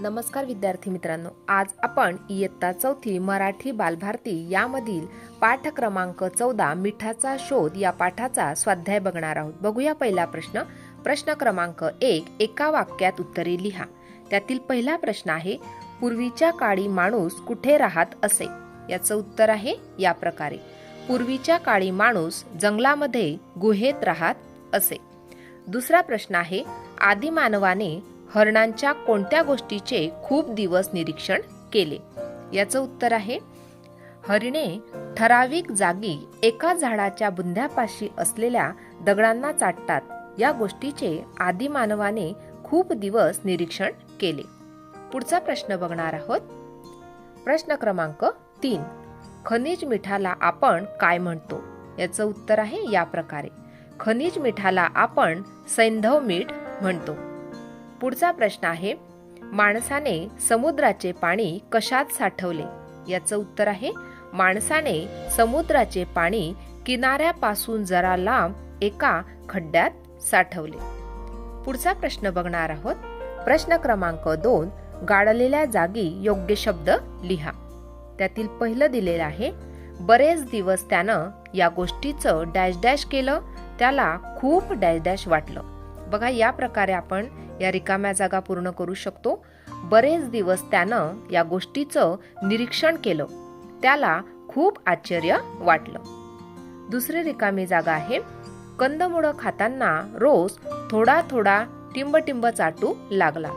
नमस्कार विद्यार्थी मित्रांनो आज आपण इयत्ता चौथी मराठी बालभारती यामधील पाठ क्रमांक चौदा मिठाचा शोध या पाठाचा स्वाध्याय बघणार आहोत. बघूया पहिला प्रश्न. प्रश्न क्रमांक एक एका वाक्यात उत्तरे लिहा. त्यातील पहिला प्रश्न आहे पूर्वीच्या काळी माणूस कुठे राहत असे? याचं उत्तर आहे या प्रकारे. पूर्वीच्या काळी माणूस जंगलामध्ये गुहेत राहत असे. दुसरा प्रश्न आहे आदिमानवाने हरणांच्या कोणत्या गोष्टीचे खूप दिवस निरीक्षण केले? याचं उत्तर आहे हरिणे ठराविक जागी एका झाडाच्या बुंध्यापाशी असलेल्या दगडांना चाटतात. या गोष्टीचे आदिमानवाने खूप दिवस निरीक्षण केले. पुढचा प्रश्न बघणार आहोत. प्रश्न क्रमांक तीन. खनिज मिठाला आपण काय म्हणतो? याचं उत्तर आहे या प्रकारे. खनिज मिठाला आपण सैंधव मीठ म्हणतो. पुढचा प्रश्न आहे माणसाने समुद्राचे पाणी कशात साठवले? याचं उत्तर आहे माणसाने समुद्राचे पाणी किनाऱ्यापासून जरा लांब एका खड्ड्यात साठवले. पुढचा प्रश्न बघणार आहोत. प्रश्न क्रमांक दोन गाडलेल्या जागी योग्य शब्द लिहा. त्यातील पहिलं दिलेलं आहे बरेच दिवस त्यानं या गोष्टीचं डॅश डॅश केलं त्याला खूप डॅश डॅश वाटलं. बघा या प्रकारे आपण या रिकाम्या जागा पूर्ण करू शकतो. बरेच दिवस त्यानं या गोष्टीचं निरीक्षण केलं. त्याला खूप आश्चर्य वाटलं. दुसरी रिकामी जागा आहे. कंदमुळं खाताना रोज थोडा थोडा टिंब टिंब चाटू लागला.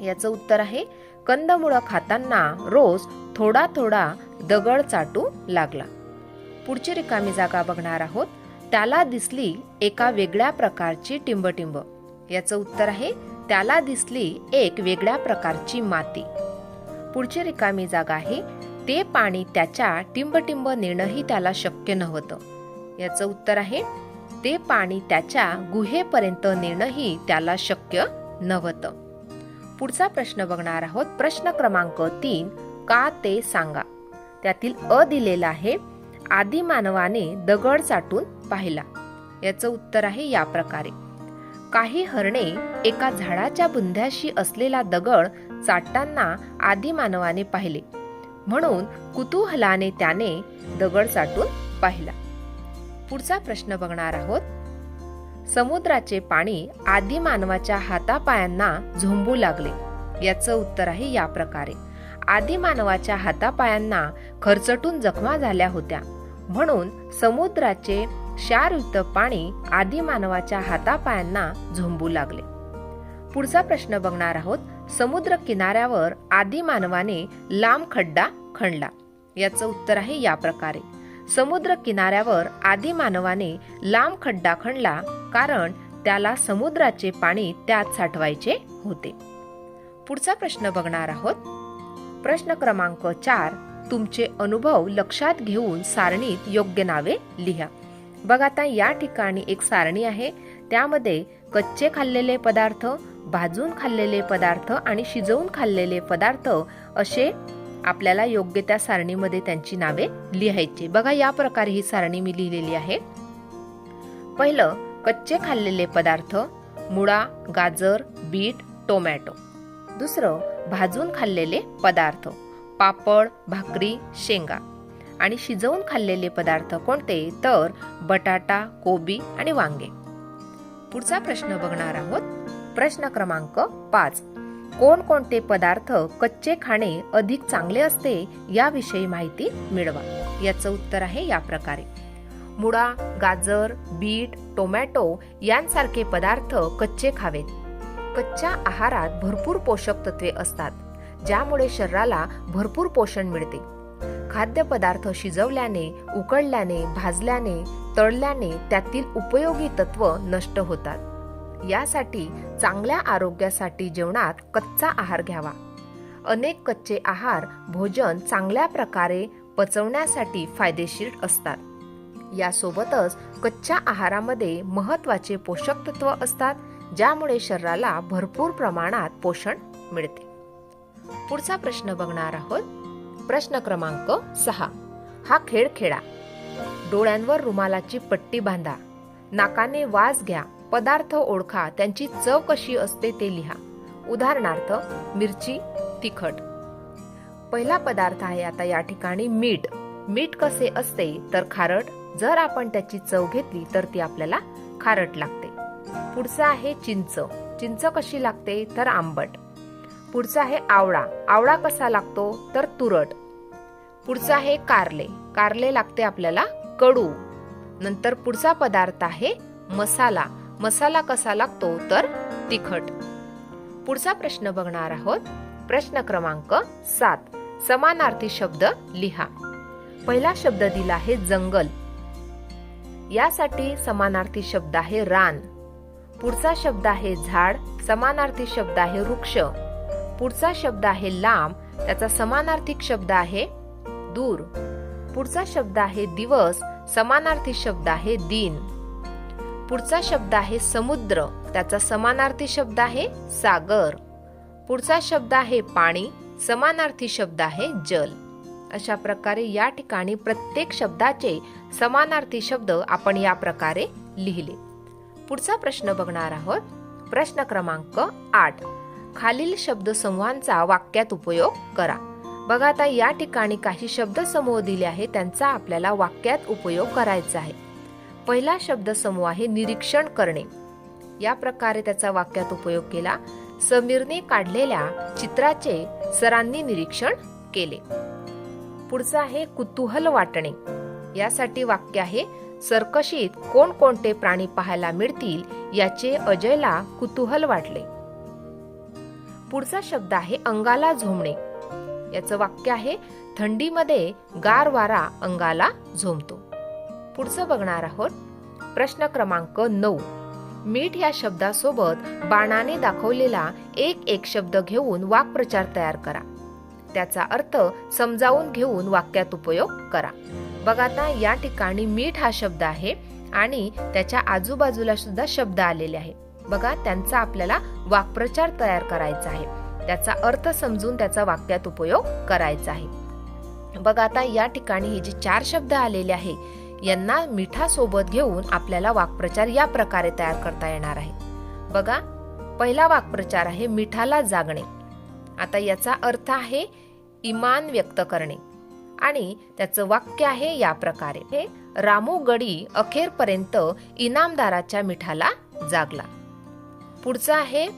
याचं उत्तर आहे कंदमुळं खाताना रोज थोडा थोडा दगड चाटू लागला. पुढची रिकामी जागा बघणार आहोत. त्याला दिसली एका वेगळ्या प्रकारची टिंबटिंब. याचं उत्तर आहे त्याला दिसली एक वेगळ्या प्रकारची माती. पुढची रिकामी जागा आहे ते पाणी त्याच्या टिंबटिंब नेणंही त्याला शक्य नव्हतं. याचं उत्तर आहे ते पाणी त्याच्या गुहेपर्यंत नेणंही त्याला शक्य नव्हतं. पुढचा प्रश्न बघणार आहोत. प्रश्न क्रमांक तीन का ते सांगा? त्यातील अ दिलेला आहे आदिमानवाने दगड साठून पाहिला. याचं उत्तर आहे या प्रकारे. काही हरणे एका झाडाच्या बुंध्याशी असलेला दगड चाटताना आदिमानवाने पाहिले. म्हणून कुतूहलाने त्याने दगड चाटून पाहिला. पुढचा प्रश्न बघणार आहोत. समुद्राचे पाणी आदिमानवाच्या हातापायांना झोंबू लागले. याचं उत्तर आहे या प्रकारे. आदिमानवाच्या हातापायांना खरचटून जखमा झाल्या होत्या. म्हणून समुद्राचे क्षारयुक्त पाणी आदिमानवाच्या हातापायांना झोंबू लागले. पुढचा प्रश्न बघणार आहोत समुद्र किनाऱ्यावर आदिमानवाने लांब खड्डा खणला. याचं उत्तर आहे या प्रकारे. समुद्र किनाऱ्यावर आदिमानवाने लांब खड्डा खणला कारण त्याला समुद्राचे पाणी त्यात साठवायचे होते. पुढचा प्रश्न बघणार आहोत. प्रश्न क्रमांक चार तुमचे अनुभव लक्षात घेऊन सारणीत योग्य नावे लिहा. बघा आता या ठिकाणी एक सारणी आहे. त्यामध्ये कच्चे खाल्लेले पदार्थ भाजून खाल्लेले पदार्थ आणि शिजवून खाल्लेले पदार्थ असे आपल्याला योग्य त्या सारणीमध्ये त्यांची नावे लिहायची. बघा या प्रकारे ही सारणी मी लिहिलेली आहे. पहिलं कच्चे खाल्लेले पदार्थ मुळा गाजर बीट टोमॅटो. दुसरं भाजून खाल्लेले पदार्थ पापड भाकरी शेंगा. आणि शिजवून खाल्लेले पदार्थ कोणते? तर बटाटा कोबी आणि वांगे. पुढचा प्रश्न बघणार आहोत. प्रश्न क्रमांक पाच. कोणकोणते पदार्थ कच्चे खाणे अधिक चांगले असते याविषयी माहिती मिळवा. याचं उत्तर आहे या प्रकारे. मुळा गाजर बीट टोमॅटो यांसारखे पदार्थ कच्चे खावेत. कच्च्या आहारात भरपूर पोषक तत्वे असतात ज्यामुळे शरीराला भरपूर पोषण मिळते. खाद्यपदार्थ शिजवल्याने उकळल्याने भाजल्याने तळल्याने त्यातील उपयोगी तत्व नष्ट होतात. यासाठी चांगल्या आरोग्यासाठी जेवणात कच्चा आहार घ्यावा. अनेक कच्चे आहार भोजन चांगल्या प्रकारे पचवण्यासाठी फायदेशीर असतात. यासोबतच कच्च्या आहारामध्ये महत्त्वाचे पोषक तत्व असतात ज्यामुळे शरीराला भरपूर प्रमाणात पोषण मिळते. पुढचा प्रश्न बघणार आहोत प्रश्न क्रमांक सहा. हा खेळ खेळा. डोळ्यांवर रुमालाची पट्टी बांधा. नाकाने वास घ्या. पदार्थ ओळखा. त्यांची चव कशी असते ते लिहा. उदाहरणार्थ मिरची तिखट. पहिला पदार्थ आहे आता या ठिकाणी मीठ. मीठ कसे असते तर खारट? जर आपण त्याची चव घेतली तर ती आपल्याला खारट लागते. पुढचं आहे चिंच. चिंच कशी लागते? तर आंबट. पुढचा आहे आवळा. आवळा कसा लागतो? तर तुरट. पुढचा आहे कारले. कारले लागते आपल्याला कडू. नंतर पुढचा पदार्थ आहे मसाला. मसाला कसा लागतो? तर तिखट. पुढचा प्रश्न बघणार आहोत. प्रश्न क्रमांक सात. समानार्थी शब्द लिहा. पहिला शब्द दिला आहे जंगल. यासाठी समानार्थी शब्द आहे रान. पुढचा शब्द आहे झाड. समानार्थी शब्द आहे वृक्ष. पुढचा शब्द आहे लांब त्याचा समानार्थिक शब्द आहे दूर. पुढचा शब्द आहे दिवस समानार्थी शब्द आहे दिन. पुढचा शब्द आहे समुद्र त्याचा समानार्थी शब्द आहे सागर. पुढचा शब्द आहे पाणी समानार्थी शब्द आहे जल. अशा प्रकारे या ठिकाणी प्रत्येक शब्दाचे समानार्थी शब्द आपण या प्रकारे लिहिले. पुढचा प्रश्न बघणार आहोत. प्रश्न क्रमांक आठ. खालील शब्दसमूहांचा वाक्यात उपयोग करा. बघा आता या ठिकाणी काही शब्दसमूह दिले आहे त्यांचा आपल्याला वाक्यात उपयोग करायचा आहे. पहिला शब्दसमूह आहे निरीक्षण करणे. या प्रकारे त्याचा वाक्यात उपयोग केला. समीरने काढलेल्या चित्राचे सरांनी निरीक्षण केले. पुढचं आहे कुतूहल वाटणे. यासाठी वाक्य आहे सर्कशीत कोणकोणते प्राणी पाहायला मिळतील याचे अजयला कुतूहल वाटले. पुढचा शब्द आहे अंगाला झोमणे. याचं वाक्य आहे थंडीमध्ये गार वारा अंगाला झोमतो. पुढचं बघणार आहोत प्रश्न क्रमांक नऊ. मीठ या शब्दासोबत बाणाने दाखवलेला एक एक शब्द घेऊन वाक्प्रचार तयार करा. त्याचा अर्थ समजावून घेऊन वाक्यात उपयोग करा. बघा आता या ठिकाणी मीठ हा शब्द आहे आणि त्याच्या आजूबाजूला सुद्धा शब्द आलेले आहेत. बघा त्यांचा आपल्याला वाक्प्रचार तयार करायचा आहे. त्याचा अर्थ समजून त्याचा वाक्यात उपयोग करायचा आहे. बघा आता या ठिकाणी हे जे चार शब्द आलेले आहे यांना मिठासोबत घेऊन आपल्याला वाक्प्रचार या प्रकारे तयार करता येणार आहे. बघा पहिला वाक्प्रचार आहे मिठाला जागणे. आता याचा अर्थ आहे इमान व्यक्त करणे. आणि त्याचं वाक्य आहे या प्रकारे. हे रामू गडी अखेरपर्यंत इनामदाराच्या मिठाला जागला. पुढचा आहे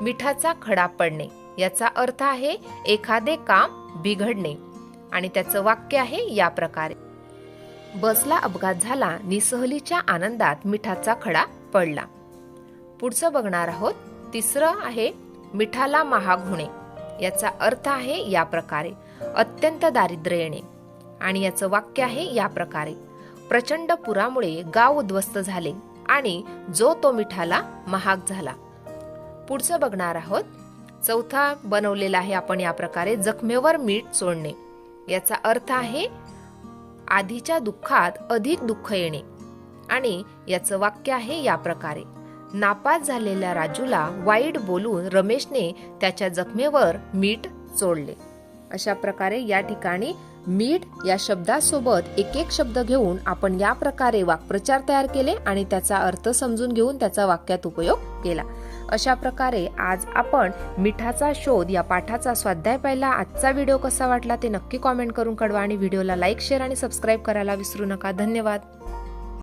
मिठाचा खडा पडणे. याचा अर्थ आहे एखादे काम बिघडणे. आणि त्याचं वाक्य आहे या प्रकारे. बसला अपघात झाला नि सहलीच्या आनंदात मिठाचा खडा पडला. पुढचं बघणार आहोत तिसरं आहे मिठाला महाग होणे. याचा अर्थ आहे या प्रकारे अत्यंत दारिद्र्य येणे. आणि याचं वाक्य आहे या प्रकारे. प्रचंड पुरामुळे गाव उद्ध्वस्त झाले. आणि जो तो मिठाला महाग झाला. पुढचं बघणार आहोत. चौथा बनवलेला आहे आपण या प्रकारे जखमेवर मीठ चोळणे. याचा अर्थ आहे आधीच्या दुःखात अधिक दुःख येणे. आणि याचं वाक्य आहे या प्रकारे नापास झालेल्या राजूला वाईट बोलून रमेशने त्याच्या जखमेवर मीठ चोळले. अशा प्रकारे या ठिकाणी मीठ या शब्दासोबत एक एक शब्द घेऊन आपण या प्रकारे वाक्प्रचार तयार केले आणि त्याचा अर्थ समजून घेऊन त्याचा वाक्यात उपयोग केला. अशा प्रकारे आज आपण मिठाचा शोध या पाठाचा स्वाध्याय पाहिला. आजचा व्हिडिओ कसा वाटला ते नक्की कॉमेंट करून कळवा आणि व्हिडिओला लाईक शेअर आणि सबस्क्राईब करायला विसरू नका. धन्यवाद.